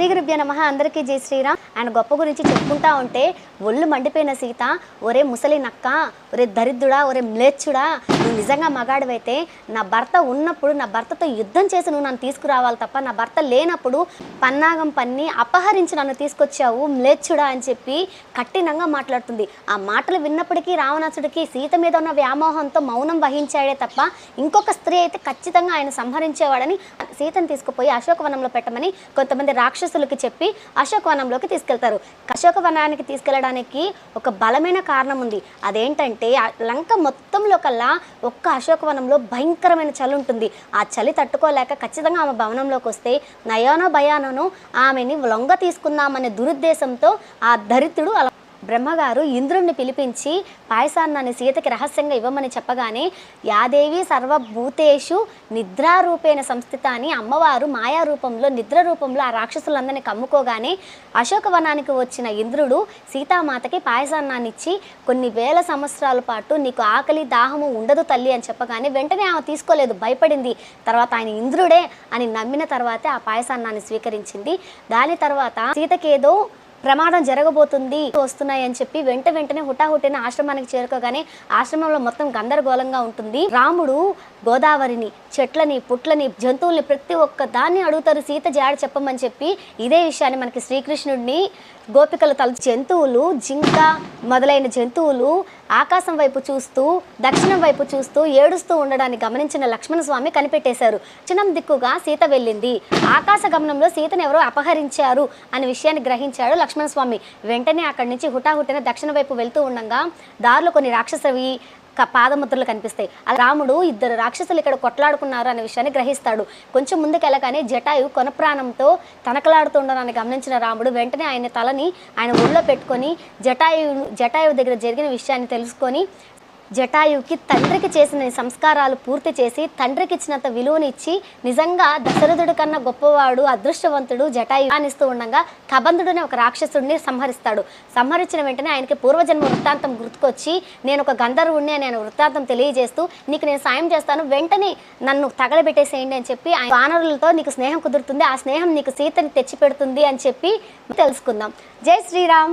శ్రీ గురుభ్య నమ. అందరికీ జై శ్రీరామ్. అండ్ గొప్ప గురించి చెప్పుకుంటా ఉంటే ఒళ్ళు మండిపోయిన సీత ఒరే ముసలి నక్క ఒరే దరిద్రుడా ఒరే మ్లేచ్చుడా నిజంగా మగాడివైతే నా భర్త ఉన్నప్పుడు నా భర్తతో యుద్ధం చేసి నువ్వు నన్ను తీసుకురావాలి తప్ప నా భర్త లేనప్పుడు పన్నాగం పన్ని అపహరించి నన్ను తీసుకొచ్చావు మ్లేచ్చుడా అని చెప్పి కఠినంగా మాట్లాడుతుంది. ఆ మాటలు విన్నప్పటికీ రావణాసుడికి సీత మీద ఉన్న వ్యామోహంతో మౌనం వహించాడే తప్ప ఇంకొక స్త్రీ అయితే ఖచ్చితంగా ఆయన సంహరించేవాడని సీతను తీసుకుపోయి అశోకవనంలో పెట్టమని కొంతమంది రాక్షసులకి చెప్పి అశోకవనంలోకి తీసుకెళ్తారు. అశోకవనానికి తీసుకెళ్ళడానికి ఒక బలమైన కారణం ఉంది. అదేంటంటే లంక మొత్తంలో కల్లా ఒక్క అశోకవనంలో భయంకరమైన చలి ఉంటుంది. ఆ చలి తట్టుకోలేక ఖచ్చితంగా ఆమె భవనంలోకి వస్తే నయానో భయానోనో ఆమెని లొంగ తీసుకుందామనే దురుద్దేశంతో ఆ దరిద్రుడు అలా బ్రహ్మగారు ఇంద్రుణ్ణి పిలిపించి పాయసాన్నాన్ని సీతకి రహస్యంగా ఇవ్వమని చెప్పగానే యాదేవి సర్వభూతేషు నిద్రారూపేణ సంస్థిత అని అమ్మవారు మాయా రూపంలో నిద్ర రూపంలో ఆ రాక్షసులందరినీ కమ్ముకోగానే అశోకవనానికి వచ్చిన ఇంద్రుడు సీతామాతకి పాయసాన్నాన్ని ఇచ్చి కొన్ని వేల సంవత్సరాల పాటు నీకు ఆకలి దాహము ఉండదు తల్లి అని చెప్పగానే వెంటనే ఆమె తీసుకోలేదు భయపడింది. తర్వాత ఆయన ఇంద్రుడే అని నమ్మిన తర్వాతే ఆ పాయసాన్నాన్ని స్వీకరించింది. దాని తర్వాత సీతకేదో ప్రమాదం జరగబోతుంది వస్తున్నాయి అని చెప్పి వెంట వెంటనే హుటాహుటిన ఆశ్రమానికి చేరుకోగానే ఆశ్రమంలో మొత్తం గందరగోళంగా ఉంటుంది. రాముడు గోదావరిని చెట్లని పుట్లని జంతువుల్ని ప్రతి ఒక్క దాన్ని అడుగుతారు. సీత జాడ చెప్పమని చెప్పి ఇదే విషయాన్ని మనకి శ్రీకృష్ణుడిని గోపికలు తల జంతువులు జింక మొదలైన జంతువులు ఆకాశం వైపు చూస్తూ దక్షిణం వైపు చూస్తూ ఏడుస్తూ ఉండడాన్ని గమనించిన లక్ష్మణ స్వామి కనిపెట్టేశారు. చిన్నం దిక్కుగా సీత వెళ్ళింది. ఆకాశ గమనంలో సీతను ఎవరో అపహరించారు అనే విషయాన్ని గ్రహించాడు లక్ష్మణ స్వామి వెంటనే అక్కడి నుంచి హుటాహుటిన దక్షిణ వైపు వెళ్తూ ఉండగా దారిలో కొన్ని రాక్షసవి పాదముద్రలు కనిపిస్తాయి. ఆ రాముడు ఇద్దరు రాక్షసులు ఇక్కడ కొట్లాడుకున్నారు అనే విషయాన్ని గ్రహిస్తాడు. కొంచెం ముందుకు వెళ్ళగానే జటాయు కొనప్రాణంతో తనకలాడుతుండడాన్ని గమనించిన రాముడు వెంటనే ఆయన తలని ఆయన ఒళ్ళో పెట్టుకొని జటాయు జటాయు దగ్గర జరిగిన విషయాన్ని తెలుసుకొని జటాయుకి తండ్రికి చేసిన సంస్కారాలు పూర్తి చేసి తండ్రికి ఇచ్చినంత విలువనిచ్చి నిజంగా దశరథుడి కన్నా గొప్పవాడు అదృష్టవంతుడు జటాయు అనిస్తూ ఉండగా కబంధుడిని ఒక రాక్షసుడిని సంహరిస్తాడు. సంహరించిన వెంటనే ఆయనకి పూర్వజన్మ వృత్తాంతం గుర్తుకొచ్చి నేను ఒక గంధర్వుడిని అని ఆయన వృత్తాంతం తెలియజేస్తూ నీకు నేను సాయం చేస్తాను వెంటనే నన్ను తగలబెట్టేసేయండి అని చెప్పి ఆయన వానరులతో నీకు స్నేహం కుదురుతుంది ఆ స్నేహం నీకు సీతని తెచ్చి పెడుతుంది అని చెప్పి తెలుసుకుందాం. జై శ్రీరామ్!